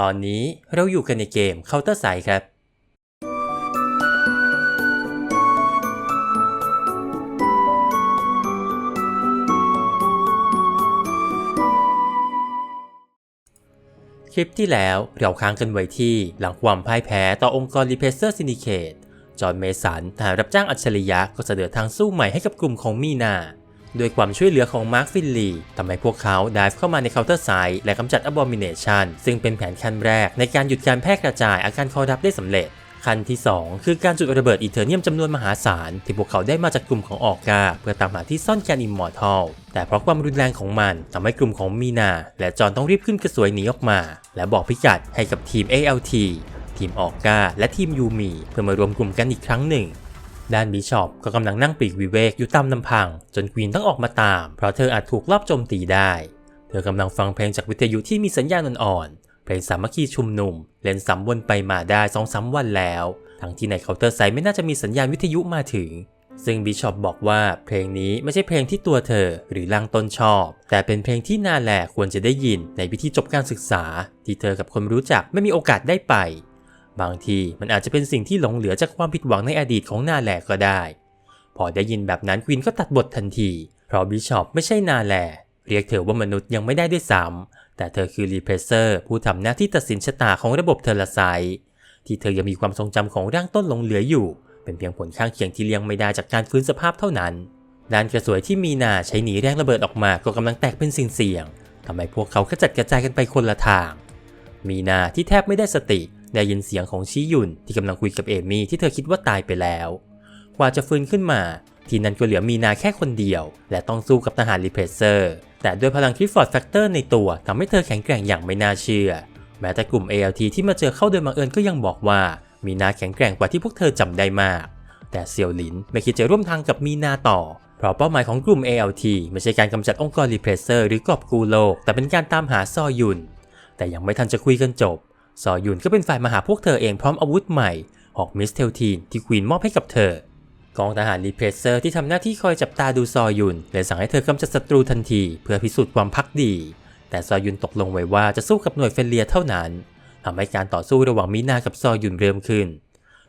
ตอนนี้เราอยู่กันในเกม Counter Strike ครับ คลิปที่แล้วเราค้างกันไว้ที่หลังความพ่ายแพ้ต่อองค์กร Repressor Syndicate จอห์นเมสันทหารรับจ้างอัจฉริยะก็เสนอทางสู้ใหม่ให้กับกลุ่มของมีนา ด้วยความช่วยเหลือของมาร์คฟินลีทำให้พวกเขาดิฟเข้ามาในเคาน์เตอร์ไซด์และกำจัด Abomination ซึ่งเป็นแผนขั้นแรกในการหยุดการแพร่กระจายอาการคอรับได้สำเร็จขั้นที่ 2 คือการจุดระเบิดอีเทอร์เนียมจำนวนมหาศาล ที่พวกเขาได้มาจากกลุ่มของออกกาเพื่อตามหาที่ซ่อนแกนอิมมอร์ทัลแต่เพราะความรุนแรงของมันทำให้กลุ่มของมีนา และจอห์นต้องรีบขึ้นกระสวยหนีออกมา และบอกพิกัดให้กับทีม ALT ทีมออกกาและทีมยูมีเพื่อมารวมกลุ่มกันอีกครั้งหนึ่ง ด้านบิชอปก็กำลังนั่งปีกวิเวกอยู่ตามลำพัง จนควีนต้องออกมาตาม เพราะเธออาจถูกลอบโจมตีได้ เธอกำลังฟังเพลงจากวิทยุที่มีสัญญาณอ่อนๆเพลงสามัคคีชุมนุม เล่นซ้ำวนไปมาได้สองสามวันแล้ว ทั้งที่ในเคาน์เตอร์ไซต์ไม่น่าจะมีสัญญาณวิทยุมาถึง ซึ่งบิชอปบอกว่าเพลงนี้ไม่ใช่เพลงที่ตัวเธอหรือลังต้นชอบ แต่เป็นเพลงที่นาแหลควรจะได้ยินในพิธีจบการศึกษา ที่เธอกับคนรู้จักไม่มีโอกาสได้ไป บางทีมันอาจจะเป็นสิ่งที่หลงเหลือจากความผิดหวังในอดีตของนาแหลก็ได้ พอได้ยินแบบนั้นควีนก็ตัดบททันที เพราะบิชอปไม่ใช่นาแล เรียกเธอว่ามนุษย์ยังไม่ได้ด้วยซ้ำแต่เธอคือรีเพรสเซอร์ผู้ทำหน้าที่ตัดสินชะตาของระบบเทอร์ไซที่เธอยังมีความทรงจำของร่างต้นหลงเหลืออยู่ เป็นเพียงผลข้างเคียงที่เลี่ยงไม่ได้จากการฟื้นสภาพเท่านั้นด้านกระสวยที่มีนาใช้หนีแรงระเบิดออกมาก็กำลังแตกเป็นสิ่งเสี่ยงทำให้พวกเขากระจัดกระจายกันไปคนละทาง มีนาที่แทบไม่ได้สติ ได้ยินเสียงของชิยุนที่กำลังคุยกับเอมี่ที่เธอคิดว่าตายไปแล้ว กว่าจะฟื้นขึ้นมา ทีนั้นก็เหลือมีนาแค่คนเดียว และต้องสู้กับทหารรีเพรสเซอร์ แต่ด้วยพลังคลิฟฟอร์ดแฟกเตอร์ในตัวทำให้เธอแข็งแกร่งอย่างไม่น่าเชื่อ แม้แต่กลุ่ม ALT ที่มาเจอเข้าโดยบังเอิญก็ยังบอกว่า มีนาแข็งแกร่งกว่าที่พวกเธอจำได้มาก แต่เซียวหลินไม่คิดจะร่วมทางกับมีนาต่อเพราะเป้าหมายของกลุ่ม ALT ไม่ใช่การกำจัดองค์กรรีเพรสเซอร์หรือกอบกูโลก แต่เป็นการตามหาซอยุน แต่ยังไม่ทันจะคุยกันจบ ซอยุนก็เป็นฝ่ายมาหาพวกเธอเองพร้อมอาวุธใหม่หอกมิสเทลทีนที่ควีนมอบให้กับเธอกองทหารรีเพรสเซอร์ที่ทำหน้าที่คอยจับตาดูซอยุนเลยสั่งให้เธอกำจัดศัตรูทันที เพื่อพิสูจน์ความพักดี แต่ซอยุนตกลงไว้ว่าจะสู้กับหน่วยเฟลเลียเท่านั้นทำให้การต่อสู้ระหว่างมีนากับซอยุนเริ่มขึ้น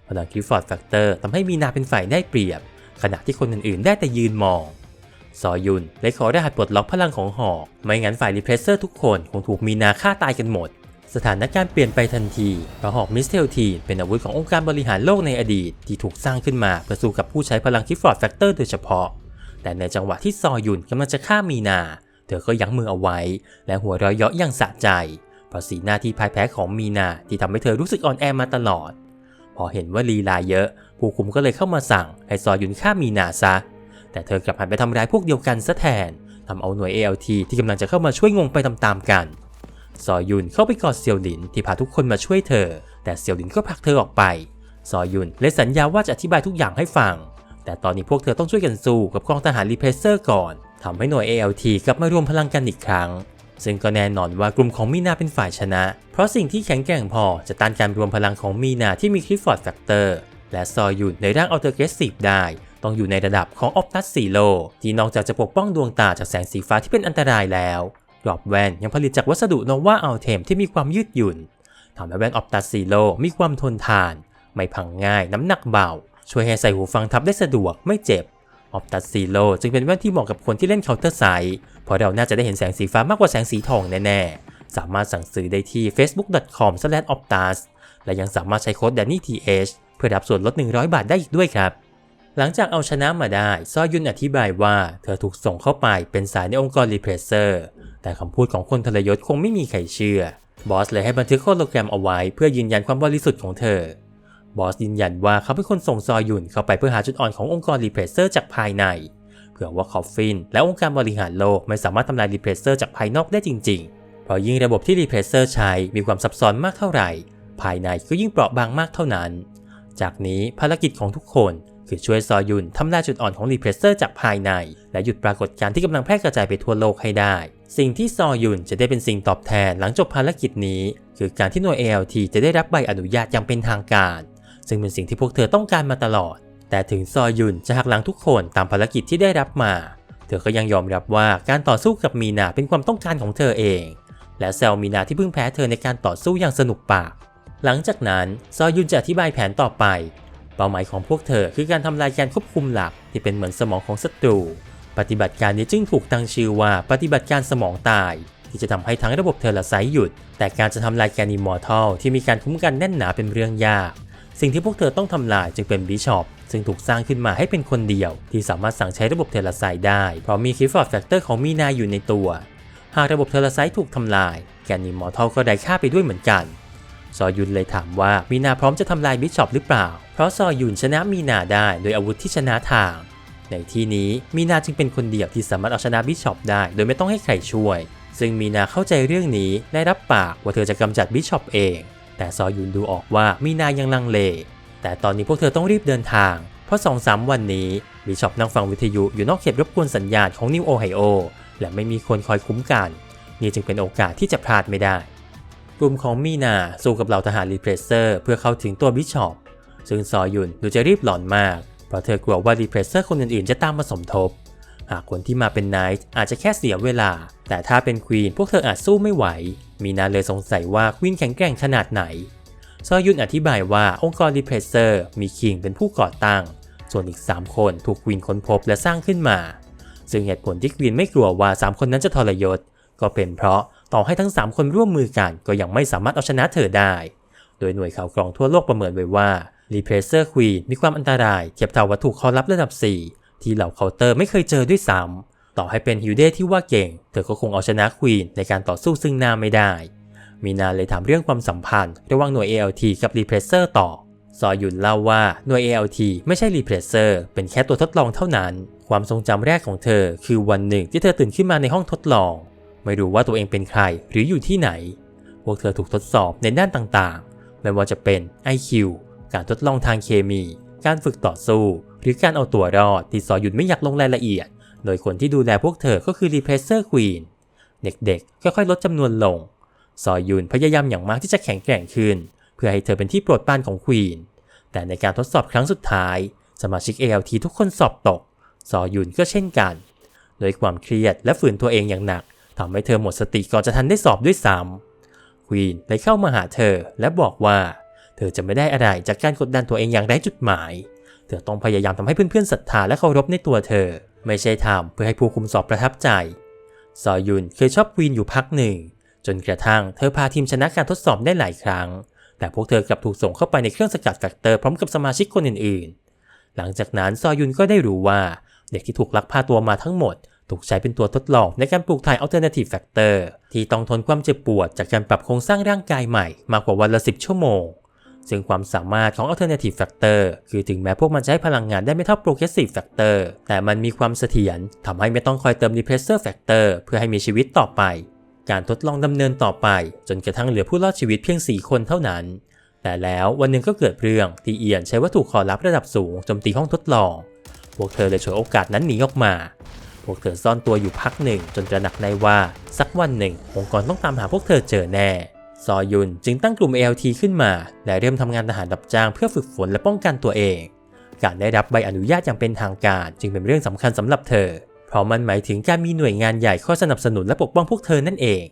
พลังคลิฟฟอร์ดแฟกเตอร์ทำให้มีนาเป็นฝ่ายได้เปรียบ ขณะที่คนอื่นๆ ได้แต่ยืนมอง ซอยุนเลยขอรหัสปลดล็อกพลังของหอก ไม่งั้นฝ่ายรีเพรสเซอร์ทุกคนคงถูกมีนาฆ่าตายกันหมด สถานการณ์เปลี่ยนไปทันทีเพราะหอกมิสเทลทีเป็นอาวุธขององค์การบริหารโลกในอดีต ที่ถูกสร้างขึ้นมาเพื่อสู้กับผู้ใช้พลังคลิฟฟอร์ดแฟกเตอร์โดยเฉพาะ แต่ในจังหวะที่ซอยุนกำลังจะฆ่ามีนา เธอก็ยั้งมือเอาไว้ และหัวเราะเยาะอย่างสะใจ เพราะสีหน้าที่พ่ายแพ้ของมีนาที่ทำให้เธอรู้สึกอ่อนแอมาตลอด พอเห็นว่าลีลาเยอะ ผู้คุมก็เลยเข้ามาสั่งให้ซอยุนฆ่ามีนาซะ แต่เธอกลับหันไปทำร้ายพวกเดียวกันซะแทนทำเอาหน่วย ALT ที่กำลังจะเข้ามาช่วยงงไปตามๆกัน ซอยุนเข้าไปกอดเซียวหลินที่พาทุกคนมาช่วยเธอ แต่เซียวหลินก็ผลักเธอออกไป ซอยุนเลยสัญญาว่าจะอธิบายทุกอย่างให้ฟัง แต่ตอนนี้พวกเธอต้องช่วยกันสู้กับกองทหารรีเพรสเซอร์ก่อนทำให้หน่วย ALT กลับมารวมพลังกันอีกครั้ง ซึ่งก็แน่นอนว่ากลุ่มของมีนาเป็นฝ่ายชนะ เพราะสิ่งที่แข็งแกร่งพอจะต้านการรวมพลังของมีนาที่มีคลิฟฟอร์ดแฟกเตอร์ และซอยุนในร่างอัลเทอร์เกรสซีฟได้ต้องอยู่ในระดับของออฟตัสซีโลที่นอกจากจะปกป้องดวงตาจากแสงสีฟ้าที่เป็นอันตรายแล้ว รอบแว่นยังผลิตจากวัสดุโนวาอัลเทมที่มีความยืดหยุ่นทำให้แว่นออฟตัสซีโลมีความทนทาน ไม่พังง่ายน้ำหนักเบา ช่วยให้ใส่หูฟังทับได้สะดวกไม่เจ็บออฟตัสซีโลจึงเป็นแว่นที่เหมาะกับคนที่เล่นเคาน์เตอร์ไซด์เพราะเราน่าจะได้เห็นแสงสีฟ้ามากกว่าแสงสีทองแน่ๆ สามารถสั่งซื้อได้ที่ facebook.com/optus และยังสามารถใช้โค้ด DANNYTH เพื่อรับส่วนลด 100 บาทได้อีกด้วยครับ หลังจากเอาชนะมาได้ ซอยุนอธิบายว่า เธอถูกส่งเข้าไปเป็นสายในองค์กรรีเพรสเซอร์ แต่คำพูดของคนทรยศคงไม่มีใครเชื่อบอสเลยให้บันทึกโฮโลแกรมเอาไว้เพื่อยืนยันความบริสุทธิ์ของเธอบอสยืนยันว่าเขาเป็นคนส่งซอยุนเข้าไปเพื่อหาจุดอ่อนขององค์กรรีเพรสเซอร์จากภายใน เผื่อว่าคอฟฟินและองค์การบริหารโลกไม่สามารถทำลายรีเพรสเซอร์จากภายนอกได้จริงๆ เพราะยิ่งระบบที่รีเพรสเซอร์ใช้มีความซับซ้อนมากเท่าไหร่ ภายในก็ยิ่งเปราะบางมากเท่านั้น จากนี้ภารกิจของทุกคนคือช่วยซอยุนทำลายจุดอ่อนของรีเพรสเซอร์จากภายใน และหยุดปรากฏการณ์ที่กำลังแพร่กระจายไปทั่วโลกให้ได้ สิ่งที่ซอยุนจะได้เป็นสิ่งตอบแทนหลังจบภารกิจนี้ คือการที่หน่วย ALT จะได้รับใบอนุญาตอย่างเป็นทางการ ซึ่งเป็นสิ่งที่พวกเธอต้องการมาตลอด แต่ถึงซอยุนจะหักหลังทุกคนตามภารกิจที่ได้รับมา เธอก็ยังยอมรับว่าการต่อสู้กับมีนาเป็นความต้องการของเธอเอง และแซวมีนาที่เพิ่งแพ้เธอในการต่อสู้อย่างสนุกปาก หลังจากนั้นซอยุนจะอธิบายแผนต่อไป เป้าหมายของพวกเธอคือการทำลายการควบคุมหลักที่เป็นเหมือนสมองของศัตรู ปฏิบัติการนี้จึงถูกตั้งชื่อว่าปฏิบัติการสมองตาย ที่จะทำให้ทั้งระบบเทอร์ลไซต์หยุด แต่การจะทำลายแกนอิมมอร์ทัลที่มีการคุ้มกันแน่นหนาเป็นเรื่องยาก สิ่งที่พวกเธอต้องทำลายจึงเป็นบิชอปซึ่งถูกสร้างขึ้นมาให้เป็นคนเดียว ที่สามารถสั่งใช้ระบบเทอร์ลไซต์ได้ เพราะมีคิฟฟอร์ดแฟกเตอร์ของมีนาอยู่ในตัว หากระบบเทอร์ลไซต์ถูกทำลาย แกนอิมมอร์ทัลก็ได้ค่าไปด้วยเหมือนกันซอยุนเลยถามว่ามีนาพร้อมจะทำลายบิชอปหรือเปล่า เพราะซอยุนชนะมีนาได้โดยอาวุธที่ชนะทาง ในที่นี้มีนาจึงเป็นคนเดียวที่สามารถเอาชนะบิชอปได้ โดยไม่ต้องให้ใครช่วย ซึ่งมีนาเข้าใจเรื่องนี้ได้รับปากว่าเธอจะกำจัดบิชอปเอง แต่ซอยุนดูออกว่ามีนายังลังเล แต่ตอนนี้พวกเธอต้องรีบเดินทาง เพราะสองสามวันนี้บิชอปนั่งฟังวิทยุอยู่นอกเขตรบกวนสัญญาณของนิวโอไฮโอและไม่มีคนคอยคุ้มกัน นี่จึงเป็นโอกาสที่จะพลาดไม่ได้ กลุ่มของมีนาสู้กับเหล่าทหารรีเพรสเซอร์ เพื่อเข้าถึงตัวบิชอปซึ่งซอยุนดูจะรีบหลอนมาก เพราะเธอกลัวว่ารีเพรสเซอร์คนอื่นๆ จะตามมาสมทบ หากคนที่มาเป็นไนท์อาจจะแค่เสียเวลา แต่ถ้าเป็นควีนพวกเธออาจสู้ไม่ไหว มีนาเลยสงสัยว่าควีนแข็งแกร่งขนาดไหน ซอยุนอธิบายว่าองค์กรรีเพรสเซอร์มีคิงเป็นผู้ก่อตั้ง ส่วนอีก 3 คนถูกควีนค้นพบและสร้างขึ้นมา ซึ่งเหตุผลที่ควีนไม่กลัวว่า 3 คนนั้นจะทรยศ ก็เป็นเพราะต่อให้ทั้ง 3 คนร่วมมือกันก็ยังไม่สามารถเอาชนะเธอได้ โดยหน่วยข่าวกรองทั่วโลกประเมินไว้ว่า Repressor Queen มีความอันตรายเทียบเท่าวัตถุคอลับระดับ 4 ที่เหล่าเคาน์เตอร์ไม่เคยเจอด้วยซ้ำต่อให้เป็นฮิวเดที่ว่าเก่ง เธอก็คงเอาชนะควีนในการต่อสู้ซึ่งหน้าไม่ได้ มีนาเลยถามเรื่องความสัมพันธ์ ระหว่างหน่วย ALT กับ Repressor ต่อซอยุนเล่าว่าหน่วย ALT ไม่ใช่ Repressor เป็นแค่ตัวทดลองเท่านั้น ความทรงจำแรกของเธอ คือวันหนึ่งที่เธอตื่นขึ้นมาในห้องทดลอง ไม่รู้ว่าตัวเองเป็นใครหรืออยู่ที่ไหน พวกเธอถูกทดสอบในด้านต่างๆ ไม่ว่าจะเป็น IQ การทดลองทางเคมี การฝึกต่อสู้ หรือการเอาตัวรอดที่ซอยุนไม่อยากลงรายละเอียด โดยคนที่ดูแลพวกเธอก็คือ Repressor Queen เด็กๆ ค่อยๆ ลดจำนวนลง ซอยุนพยายามอย่างมากที่จะแข็งแกร่งขึ้น เพื่อให้เธอเป็นที่โปรดปรานของควีน แต่ในการทดสอบครั้งสุดท้าย สมาชิก ALT ทุกคนสอบตก ซอยุนก็เช่นกัน โดยความเครียดและฝืนตัวเองอย่างหนักทำให้เธอหมดสติก่อนจะทันได้สอบด้วยซ้ำควีนเลยเข้ามาหาเธอและบอกว่า เธอจะไม่ได้อะไรจากการกดดันตัวเองอย่างไร้จุดหมาย เธอต้องพยายามทำให้เพื่อนๆศรัทธาและเคารพในตัวเธอ ไม่ใช่ทำเพื่อให้ผู้คุมสอบประทับใจ ซอยุนเคยชอบควีนอยู่พักหนึ่ง จนกระทั่งเธอพาทีมชนะการทดสอบได้หลายครั้ง แต่พวกเธอกลับถูกส่งเข้าไปในเครื่องสกัดแฟกเตอร์พร้อมกับสมาชิกคนอื่นๆ หลังจากนั้นซอยุนก็ได้รู้ว่าเด็กที่ถูกลักพาตัวมาทั้งหมด ถูกใช้เป็นตัวทดลองในการปลูกถ่าย alternative factor ที่ต้องทนความเจ็บปวดจากการปรับโครงสร้างร่างกายใหม่มากกว่าวันละ 10 ชั่วโมง ซึ่งความสามารถของ alternative factor คือถึงแม้พวกมันจะให้พลังงานได้ไม่เท่า progressive factor แต่มันมีความเสถียรทำให้ไม่ต้องคอยเติม depressor factor เพื่อให้มีชีวิตต่อไป การทดลองดำเนินต่อไป จนกระทั่งเหลือผู้รอดชีวิตเพียง 4 คนเท่านั้น แต่แล้ววันหนึ่งก็เกิดเรื่องที่เอียนใช้วัตถุคอลับระดับสูงโจมตีห้องทดลอง พวกเธอเลยฉวยโอกาสนั้นหนีออกมาพวกเธอซ่อนตัวอยู่พักหนึ่งจนตระหนักในว่าสักวันหนึ่งองค์กรต้องตามหาพวกเธอเจอแน่ ซอยุนจึงตั้งกลุ่ม ALT ขึ้นมา และเริ่มทำงานทหารรับจ้างเพื่อฝึกฝนและป้องกันตัวเอง การได้รับใบอนุญาตอย่างเป็นทางการจึงเป็นเรื่องสำคัญสำหรับเธอ เพราะมันหมายถึงการมีหน่วยงานใหญ่คอยสนับสนุนและปกป้องพวกเธอนั่นเอง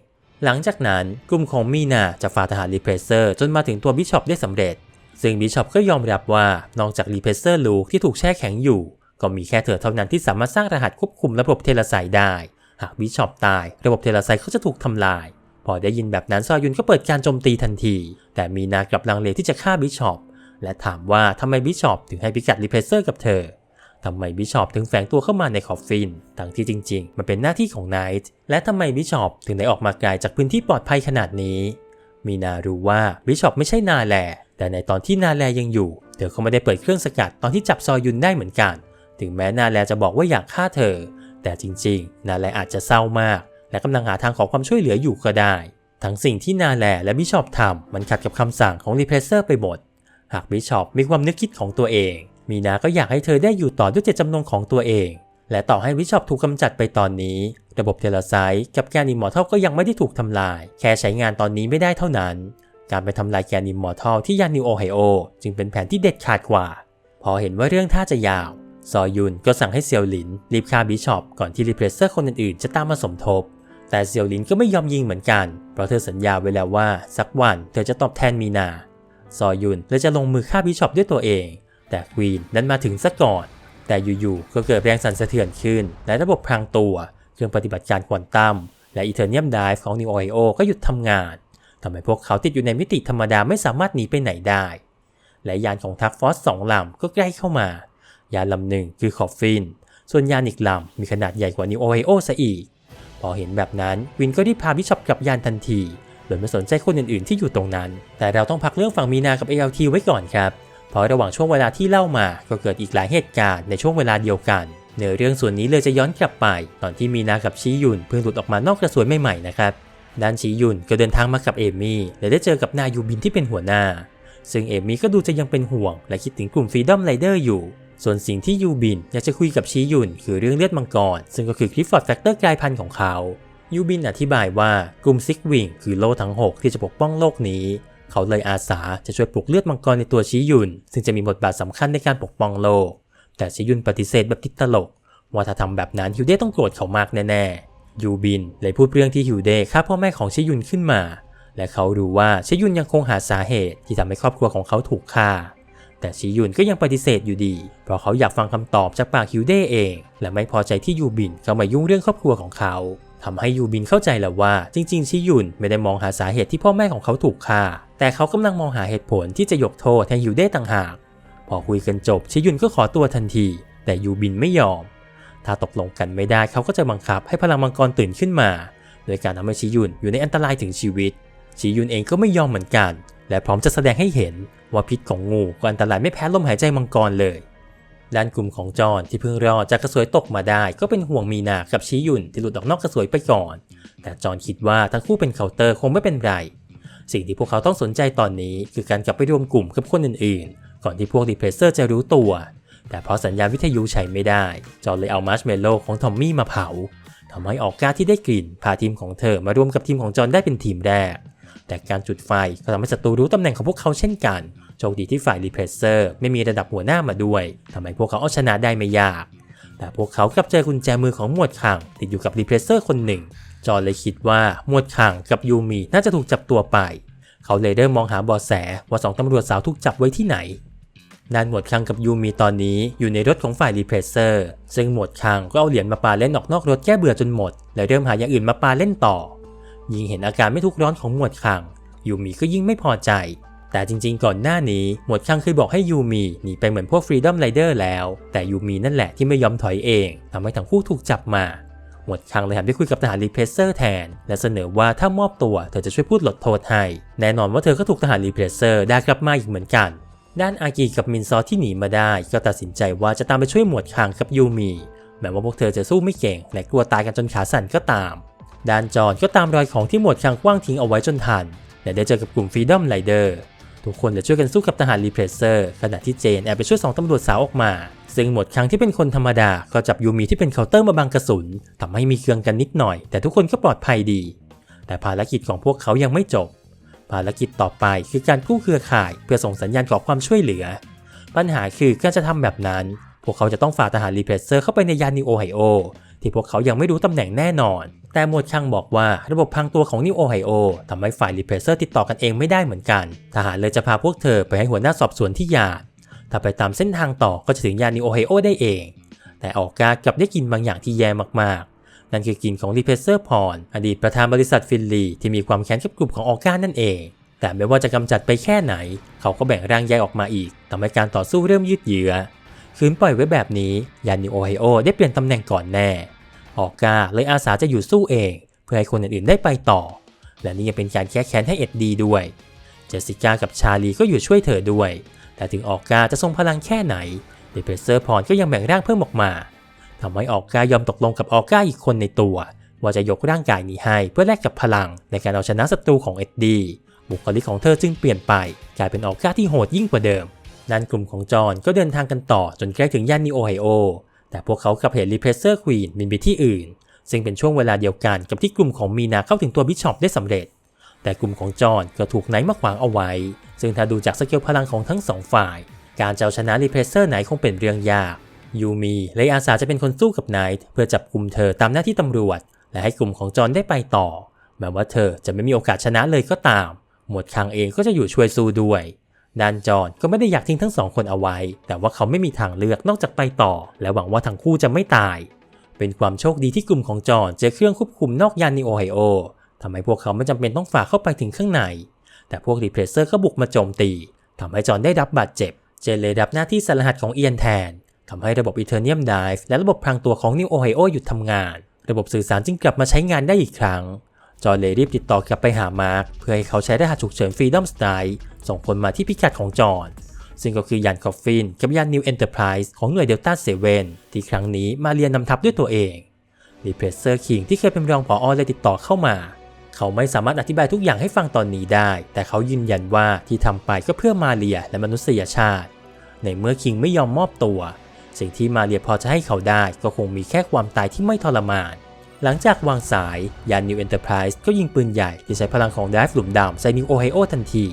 หลังจากนั้นกลุ่มของมีนาจะฝ่าทหารรีเพรสเซอร์จนมาถึงตัวบิชอปได้สำเร็จ ซึ่งบิชอปก็ยอมรับว่านอกจากรีเพรสเซอร์ลูกที่ถูกแช่แข็งอยู่ ก็มีแค่เธอเท่านั้นที่สามารถสร้างรหัสควบคุมระบบเทเลไซด์ได้ หากบิชอปตาย ระบบเทเลไซด์ก็จะถูกทำลาย พอได้ยินแบบนั้นซอยุนก็เปิดการโจมตีทันที แต่มีนากลับลังเลที่จะฆ่าบิชอปและถามว่าทำไมบิชอปถึงให้พิกัดรีเพรสเซอร์กับเธอทำไมบิชอปถึงแฝงตัวเข้ามาในคอฟฟินทั้งที่จริง ๆ มันเป็นหน้าที่ของไนท์และทำไมบิชอปถึงได้ออกมาไกลจากพื้นที่ปลอดภัยขนาดนี้ มีนารู้ว่าบิชอปไม่ใช่นาแล แต่ในตอนที่นาแลยังอยู่ เธอก็ไม่ได้เปิดเครื่องสกัดตอนที่จับซอยุนได้เหมือนกัน ถึงแม้นาแลจะบอกว่าอยากฆ่าเธอ แต่จริง ๆ นาแลอาจจะเศร้ามาก และกำลังหาทางขอความช่วยเหลืออยู่ก็ได้ ทั้งสิ่งที่นาแลและบิชอปทำมันขัดกับคำสั่งของรีเพรสเซอร์ไปหมด หากบิชอปมีความนึกคิดของตัวเอง มีนาก็อยากให้เธอได้อยู่ต่อด้วยเจตจำนงของตัวเอง และต่อให้บิชอปถูกกำจัดไปตอนนี้ ระบบเทเลไซต์กับแกนอิมมอร์ทัลก็ยังไม่ได้ถูกทำลาย แค่ใช้งานตอนนี้ไม่ได้เท่านั้น การไปทำลายแกนอิมมอร์ทัลที่ยานนิวโอไฮโอจึงเป็นแผนที่เด็ดขาดกว่า พอเห็นว่าเรื่องท่าจะยาวซอยุนก็สั่งให้เซียวหลินรีบฆ่าบิชอปก่อนที่รีเพรสเซอร์คนอื่นๆจะตามมาสมทบ แต่เซียวหลินก็ไม่ยอมยิงเหมือนกัน เพราะเธอสัญญาไว้แล้วว่าสักวันเธอจะตอบแทนมีนา ซอยุนเลยจะลงมือฆ่าบิชอปด้วยตัวเอง แต่ควีนนั้นมาถึงซะก่อน แต่อยู่ๆก็เกิดแรงสั่นสะเทือนขึ้น และระบบพรางตัว เครื่องปฏิบัติการควอนตัมและอีเทอร์เนียมไดฟ์ของนิวโอไฮโอก็หยุดทำงานทำให้พวกเขาติดอยู่ในมิติธรรมดาไม่สามารถหนีไปไหนได้ และยานของทักฟอสสองลำก็ใกล้เข้ามา ยานลำหนึ่งคือคอฟฟิน ส่วนยานอีกลำมีขนาดใหญ่กว่านิวโอไฮโอซะอีก พอเห็นแบบนั้นวินก็รีบพาบิชอปกลับยานทันทีโดยไม่สนใจคนอื่นๆที่อยู่ตรงนั้น แต่เราต้องพักเรื่องฝั่งมีนากับ ALT ไว้ก่อนครับ เพราะระหว่างช่วงเวลาที่เล่ามาก็เกิดอีกหลายเหตุการณ์ในช่วงเวลาเดียวกันเนื้อเรื่องส่วนนี้เลยจะย้อนกลับไป ตอนที่มีนากับชียุนเพิ่งหลุดออกมานอกกระสวยใหม่ๆนะครับด้านชียุนก็เดินทางมากับเอมี่และได้เจอกับนายูบินที่เป็นหัวหน้า ซึ่งเอมี่ก็ดูจะยังเป็นห่วง และคิดถึงกลุ่มฟรีดอมไรเดอร์อยู่ ส่วนสิ่งที่ยูบินอยากจะคุยกับชียุนคือเรื่องเลือดมังกร ซึ่งก็คือคลิฟฟอร์ดแฟกเตอร์กลายพันธุ์ของเขายูบินอธิบายว่ากลุ่มซิกวิงคือโลกทั้ง 6 ที่จะปกป้องโลกนี้ เขาเลยอาสาจะช่วยปลุกเลือดมังกรในตัวชียุน ซึ่งจะมีบทบาทสำคัญในการปกป้องโลก แต่ชียุนปฏิเสธแบบติดตลก ว่าถ้าทำแบบนั้นฮิวเด้ต้องโกรธเขามากแน่ๆยูบินเลยพูดเรื่องที่ฮิวเด้ฆ่าพ่อแม่ของชิยุนขึ้นมา และเขารู้ว่าชิยุนยังคงหาสาเหตุที่ทำให้ครอบครัวของเขาถูกฆ่า แต่ชิยุนก็ยังปฏิเสธอยู่ดี เพราะเขาอยากฟังคำตอบจากปากฮิวเด้เอง และไม่พอใจที่ยูบินเข้ามายุ่งเรื่องครอบครัวของเขาทำให้ยูบินเข้าใจแล้วว่าจริงๆ ชิยุนไม่ได้มองหาสาเหตุที่พ่อแม่ของเขาถูกฆ่า แต่เขากำลังมองหาเหตุผลที่จะยกโทษให้ฮิวเด้ต่างหาก พอคุยกันจบ ชิยุนก็ขอตัวทันที แต่ยูบินไม่ยอม ถ้าตกลงกันไม่ได้เขาก็จะบังคับให้พลังมังกรตื่นขึ้นมา โดยการทำให้ชิยุนอยู่ในอันตรายถึงชีวิต ชิยุนเองก็ไม่ยอมเหมือนกัน และพร้อมจะแสดงให้เห็นว่าพิษของงูก็อันตรายไม่แพ้ลมหายใจมังกรเลยด้านกลุ่มของจอนที่เพิ่งรอดจากกระสวยตกมาได้ ก็เป็นห่วงมีนากับชิยุนที่หลุดออกนอกกระสวยไปก่อน แต่จอนคิดว่าทั้งคู่เป็นเคาน์เตอร์คงไม่เป็นไร สิ่งที่พวกเขาต้องสนใจตอนนี้ คือการกลับไปรวมกลุ่มกับคนอื่นๆ ก่อนที่พวกดีเพรสเซอร์จะรู้ตัว แต่เพราะสัญญาณวิทยุใช้ไม่ได้ จอห์นเลยเอามาร์ชเมลโล่ของทอมมี่มาเผาทำให้ออกกาที่ได้กลิ่นพาทีมของเธอมารวมกับทีมของจอห์นได้เป็นทีมแรก แต่การจุดไฟก็ทำให้ศัตรูรู้ตำแหน่งของพวกเขาเช่นกัน โชคดีที่ฝ่ายรีเพรสเซอร์ไม่มีระดับหัวหน้ามาด้วยทำให้พวกเขาเอาชนะได้ไม่ยาก แต่พวกเขากลับเจอกุญแจมือของหมวดขังติดอยู่กับรีเพรสเซอร์คนหนึ่ง จอห์เลยคิดว่าหมวดขังกับยูมีน่าจะถูกจับตัวไป เขาเลยเริ่มมองหาเบาะแสว่าสองตำรวจสาวถูกจับไว้ที่ไหนด้านหมวดคังกับยูมีตอนนี้อยู่ในรถของฝ่ายรีเพรสเซอร์ ซึ่งหมวดคังก็เอาเหรียญมาปาเล่นออกนอกรถแก้เบื่อจนหมด และเริ่มหาอย่างอื่นมาปาเล่นต่อ ยิ่งเห็นอาการไม่ทุกร้อนของหมวดคัง ยูมีก็ยิ่งไม่พอใจ แต่จริงๆ ก่อนหน้านี้หมวดคังเคยบอกให้ยูมีหนีไปเหมือนพวกฟรีดอมไรเดอร์แล้ว แต่ยูมีนั่นแหละที่ไม่ยอมถอยเองทำให้ทั้งคู่ถูกจับมา หมวดคังเลยหันไปคุยกับทหารรีเพรสเซอร์แทน และเสนอว่าถ้ามอบตัวเธอจะช่วยพูดลดโทษให้ แน่นอนว่าเธอก็ถูกทหารรีเพรสเซอร์ได้กลับมาอีกเหมือนกัน ด้านอากีกับมินซอที่หนีมาได้ ก็ตัดสินใจว่าจะตามไปช่วยหมวดคังกับยูมีแม้ว่าพวกเธอจะสู้ไม่เก่งและกลัวตายกันจนขาสั่นก็ตาม ด้านจอนก็ตามรอยของที่หมวดคังกว้างทิ้งเอาไว้จนทัน และได้เจอกับกลุ่มฟรีดอมไรเดอร์ทุกคนเลยช่วยกันสู้กับทหารรีเพรสเซอร์ขณะที่เจนแอบไปช่วยสองตำรวจสาวออกมา ซึ่งหมดครั้งที่เป็นคนธรรมดา ก็จับยูมีที่เป็นเคาน์เตอร์มาบังกระสุนทำให้มีเครื่องกันนิดหน่อย แต่ทุกคนก็ปลอดภัยดี แต่ภารกิจของพวกเขายังไม่จบ ภารกิจต่อไปคือการกู้เครือข่าย เพื่อส่งสัญญาณขอความช่วยเหลือ ปัญหาคือการจะทำแบบนั้น พวกเขาจะต้องฝ่าทหารรีเพรสเซอร์เข้าไปในยานนิโอไฮโอ ที่พวกเขายังไม่รู้ตำแหน่งแน่นอน แต่หมวดช่างบอกว่าระบบพังตัวของนิวโอไฮโอทำให้ฝ่ายรีเพรสเซอร์ติดต่อกันเองไม่ได้เหมือนกัน ทหารเลยจะพาพวกเธอไปให้หัวหน้าสอบสวนที่ยานถ้าไปตามเส้นทางต่อก็จะถึงยานนิวโอไฮโอได้เอง แต่ออกกากลับได้กินบางอย่างที่แย่มากๆ นั่นคือกินของรีเพรสเซอร์พรอดีตประธานบริษัทฟินลีที่มีความแค้นกับกลุ่มของออกกานั่นเองแต่ไม่ว่าจะกำจัดไปแค่ไหน เขาก็แบ่งร่างแยกออกมาอีกทำให้การต่อสู้เริ่มยืดเยื้อคืนปล่อยไว้แบบนี้ยานนิวโอไฮโอได้เปลี่ยนตำแหน่งก่อนแน่ ออกกาเลยอาสาจะอยู่สู้เอง เพื่อให้คนอื่นๆได้ไปต่อ และนี่ยังเป็นการแก้แค้นให้เอ็ดดีด้วย เจสสิก้ากับชาลีก็อยู่ช่วยเธอด้วย แต่ถึงออกกาจะทรงพลังแค่ไหนเดเพเซอร์พรก็ยังแบ่งร่างเพิ่มออกมาทำให้ออกกายอมตกลงกับออกกาอีกคนในตัว ว่าจะยกร่างกายนี้ให้เพื่อแลกกับพลังในการเอาชนะศัตรูของเอ็ดดีบุคลิกของเธอจึงเปลี่ยนไป กลายเป็นออกกาที่โหดยิ่งกว่าเดิมด้านกลุ่มของจอห์นก็เดินทางกันต่อจนใกล้ถึงย่านนิโอไฮโอ แต่พวกเขากลับเห็นรีเพรสเซอร์ควีนบินไปที่อื่น ซึ่งเป็นช่วงเวลาเดียวกันกับที่กลุ่มของมีนาเข้าถึงตัวบิชอปได้สำเร็จ แต่กลุ่มของจอห์นก็ถูกไนท์มาขวางเอาไว้ ซึ่งถ้าดูจากสเกลพลังของทั้งสองฝ่าย การจะเอาชนะรีเพรสเซอร์ไนท์คงเป็นเรื่องยากยูมีเลยอาสาจะเป็นคนสู้กับไนท์เพื่อจับกลุ่มเธอตามหน้าที่ตำรวจ และให้กลุ่มของจอห์นได้ไปต่อแม้ว่าเธอจะไม่มีโอกาสชนะเลยก็ตาม หมวดคังเองก็จะอยู่ช่วยสู้ด้วย ด้านจอห์นก็ไม่ได้อยากทิ้งทั้งสองคนเอาไว้ แต่ว่าเขาไม่มีทางเลือกนอกจากไปต่อ และหวังว่าทั้งคู่จะไม่ตาย เป็นความโชคดีที่กลุ่มของจอห์นเจอเครื่องควบคุมนอกยานนิโอไฮโอทำให้พวกเขาไม่จำเป็นต้องฝ่าเข้าไปถึงข้างใน แต่พวกรีเพรสเซอร์ก็บุกมาโจมตีทำให้จอห์นได้รับบาดเจ็บ เจนเลยรับหน้าที่สารหัสของเอียนแทนทำให้ระบบอีเทอร์เนียมไดฟ์และระบบพรางตัวของนิวโอไฮโอหยุดทำงาน ระบบสื่อสารจึงกลับมาใช้งานได้อีกครั้ง จอห์นเลยรีบติดต่อกลับไปหามาร์คเพื่อให้เขาใช้รหัสฉุกเฉินฟรีดอมสไตล์ ส่งผลมาที่พิกัดของจอห์นซึ่งก็คือยานคอฟฟินกับยานนิวเอนเตอร์ไพรส์ของหน่วยเดลต้าเซเว่นที่ครั้งนี้มาเรียนนำทัพด้วยตัวเองรีเพรสเซอร์คิงที่เคยเป็นรองผอเลยติดต่อเข้ามา เขาไม่สามารถอธิบายทุกอย่างให้ฟังตอนนี้ได้ แต่เขายืนยันว่าที่ทำไปก็เพื่อมาเรียและมนุษยชาติ ในเมื่อคิงไม่ยอมมอบตัว สิ่งที่มาเรียพอจะให้เขาได้ก็คงมีแค่ความตายที่ไม่ทรมาน หลังจากวางสายยาน New Enterprise ก็ยิงปืนใหญ่ที่ใช้พลังของไดฟ์หลุมดำใส่นิวโอไฮโอทันที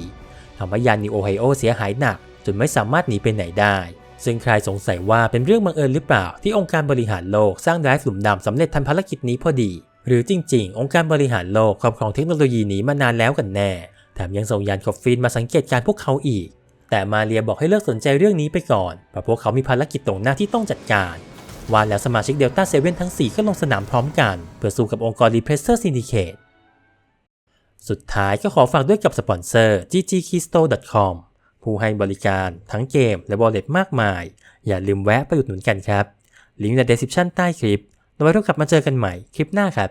ทำให้ยานนิวโอไฮโอเสียหายหนักจนไม่สามารถหนีไปไหนได้ ซึ่งใครสงสัยว่าเป็นเรื่องบังเอิญหรือเปล่า ที่องค์การบริหารโลกสร้างไดฟ์หลุมดำสำเร็จทันภารกิจนี้พอดี หรือจริง ๆ องค์การบริหารโลกครอบครองเทคโนโลยีนี้มานานแล้วกันแน่ แถมยังส่งยานคอฟฟินมาสังเกตการพวกเขาอีก แต่มาเรียบอกให้เลิกสนใจเรื่องนี้ไปก่อนเพราะพวกเขามีภารกิจตรงหน้าที่ต้องจัดการว่าแล้วสมาชิกเดลต้าเซเว่นทั้ง 4 ก็ลงสนามพร้อมกัน เพื่อสู้กับองค์กร Repressor Syndicate สุด สุดท้ายก็ขอฝากด้วยกับสปอนเซอร์ ggkisto.com ผู้ให้บริการทั้งเกมและบอลเล็ตมากมาย อย่าลืมแวะไปอุดหนุนกันครับ ลิงก์ใน description ใต้คลิปแล้วไว้พบกลับมาเจอกันใหม่คลิปหน้าครับ